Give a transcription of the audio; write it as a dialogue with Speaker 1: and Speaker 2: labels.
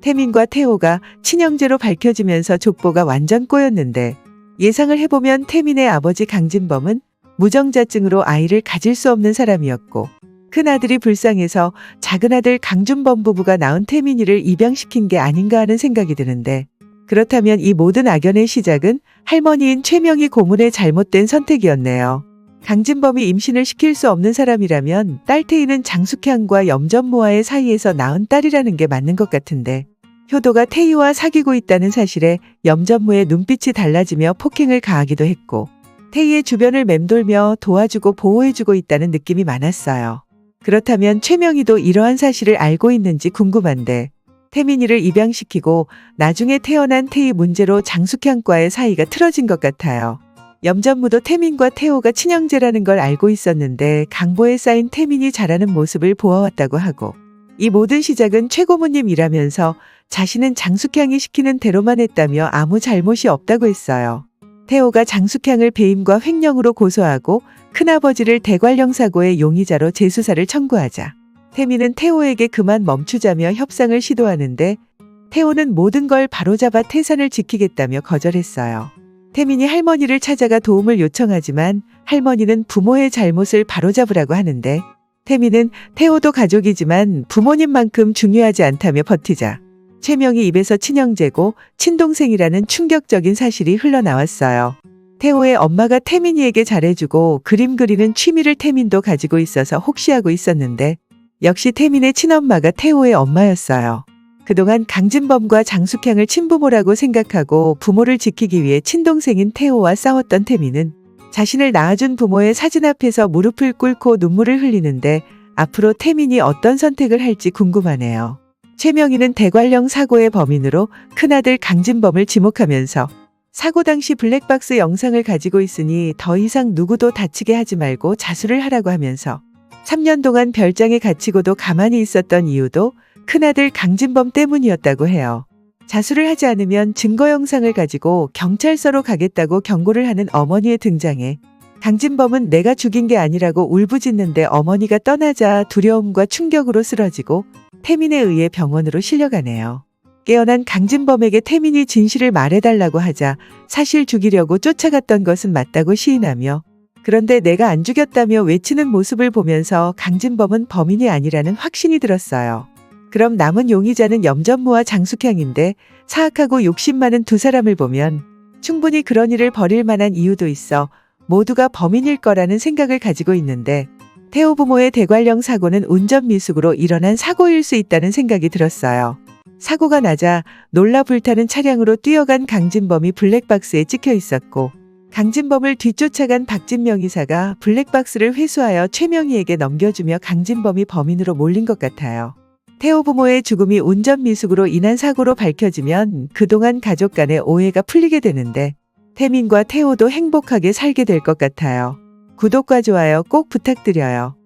Speaker 1: 태민과 태호가 친형제로 밝혀지면서 족보가 완전 꼬였는데 예상을 해보면 태민의 아버지 강진범은 무정자증으로 아이를 가질 수 없는 사람이었고 큰 아들이 불쌍해서 작은 아들 강준범 부부가 낳은 태민이를 입양시킨 게 아닌가 하는 생각이 드는데 그렇다면 이 모든 악연의 시작은 할머니인 최명희 고문의 잘못된 선택이었네요. 강진범이 임신을 시킬 수 없는 사람이라면 딸 태희는 장숙향과 염전모아의 사이에서 낳은 딸이라는 게 맞는 것 같은데 효도가 태희와 사귀고 있다는 사실에 염전모의 눈빛이 달라지며 폭행을 가하기도 했고 태희의 주변을 맴돌며 도와주고 보호해주고 있다는 느낌이 많았어요. 그렇다면 최명희도 이러한 사실을 알고 있는지 궁금한데 태민이를 입양시키고 나중에 태어난 태희 문제로 장숙향과의 사이가 틀어진 것 같아요. 염전무도 태민과 태호가 친형제라는 걸 알고 있었는데 강보에 쌓인 태민이 자라는 모습을 보아왔다고 하고 이 모든 시작은 최고모님 일하면서 자신은 장숙향이 시키는 대로만 했다며 아무 잘못이 없다고 했어요. 태호가 장숙향을 배임과 횡령으로 고소하고 큰아버지를 대관령 사고의 용의자로 재수사를 청구하자 태민은 태호에게 그만 멈추자며 협상을 시도하는데 태호는 모든 걸 바로잡아 태산을 지키겠다며 거절했어요. 태민이 할머니를 찾아가 도움을 요청하지만 할머니는 부모의 잘못을 바로잡으라고 하는데 태민은 태호도 가족이지만 부모님만큼 중요하지 않다며 버티자 최명희 입에서 친형제고 친동생이라는 충격적인 사실이 흘러나왔어요. 태호의 엄마가 태민이에게 잘해주고 그림 그리는 취미를 태민도 가지고 있어서 혹시 하고 있었는데 역시 태민의 친엄마가 태호의 엄마였어요. 그동안 강진범과 장숙향을 친부모라고 생각하고 부모를 지키기 위해 친동생인 태호와 싸웠던 태민은 자신을 낳아준 부모의 사진 앞에서 무릎을 꿇고 눈물을 흘리는데 앞으로 태민이 어떤 선택을 할지 궁금하네요. 최명희는 대관령 사고의 범인으로 큰아들 강진범을 지목하면서 사고 당시 블랙박스 영상을 가지고 있으니 더 이상 누구도 다치게 하지 말고 자수를 하라고 하면서 3년 동안 별장에 갇히고도 가만히 있었던 이유도 큰아들 강진범 때문이었다고 해요. 자수를 하지 않으면 증거 영상을 가지고 경찰서로 가겠다고 경고를 하는 어머니의 등장에 강진범은 내가 죽인 게 아니라고 울부짖는데 어머니가 떠나자 두려움과 충격으로 쓰러지고 태민에 의해 병원으로 실려가네요. 깨어난 강진범에게 태민이 진실을 말해달라고 하자 사실 죽이려고 쫓아갔던 것은 맞다고 시인하며 그런데 내가 안 죽였다며 외치는 모습을 보면서 강진범은 범인이 아니라는 확신이 들었어요. 그럼 남은 용의자는 염전무와 장숙향인데 사악하고 욕심 많은 두 사람을 보면 충분히 그런 일을 벌일 만한 이유도 있어 모두가 범인일 거라는 생각을 가지고 있는데 태호 부모의 대관령 사고는 운전 미숙으로 일어난 사고일 수 있다는 생각이 들었어요. 사고가 나자 놀라 불타는 차량으로 뛰어간 강진범이 블랙박스에 찍혀 있었고 강진범을 뒤쫓아간 박진명 이사가 블랙박스를 회수하여 최명희에게 넘겨주며 강진범이 범인으로 몰린 것 같아요. 태호 부모의 죽음이 운전 미숙으로 인한 사고로 밝혀지면 그동안 가족 간의 오해가 풀리게 되는데 태민과 태호도 행복하게 살게 될 것 같아요. 구독과 좋아요 꼭 부탁드려요.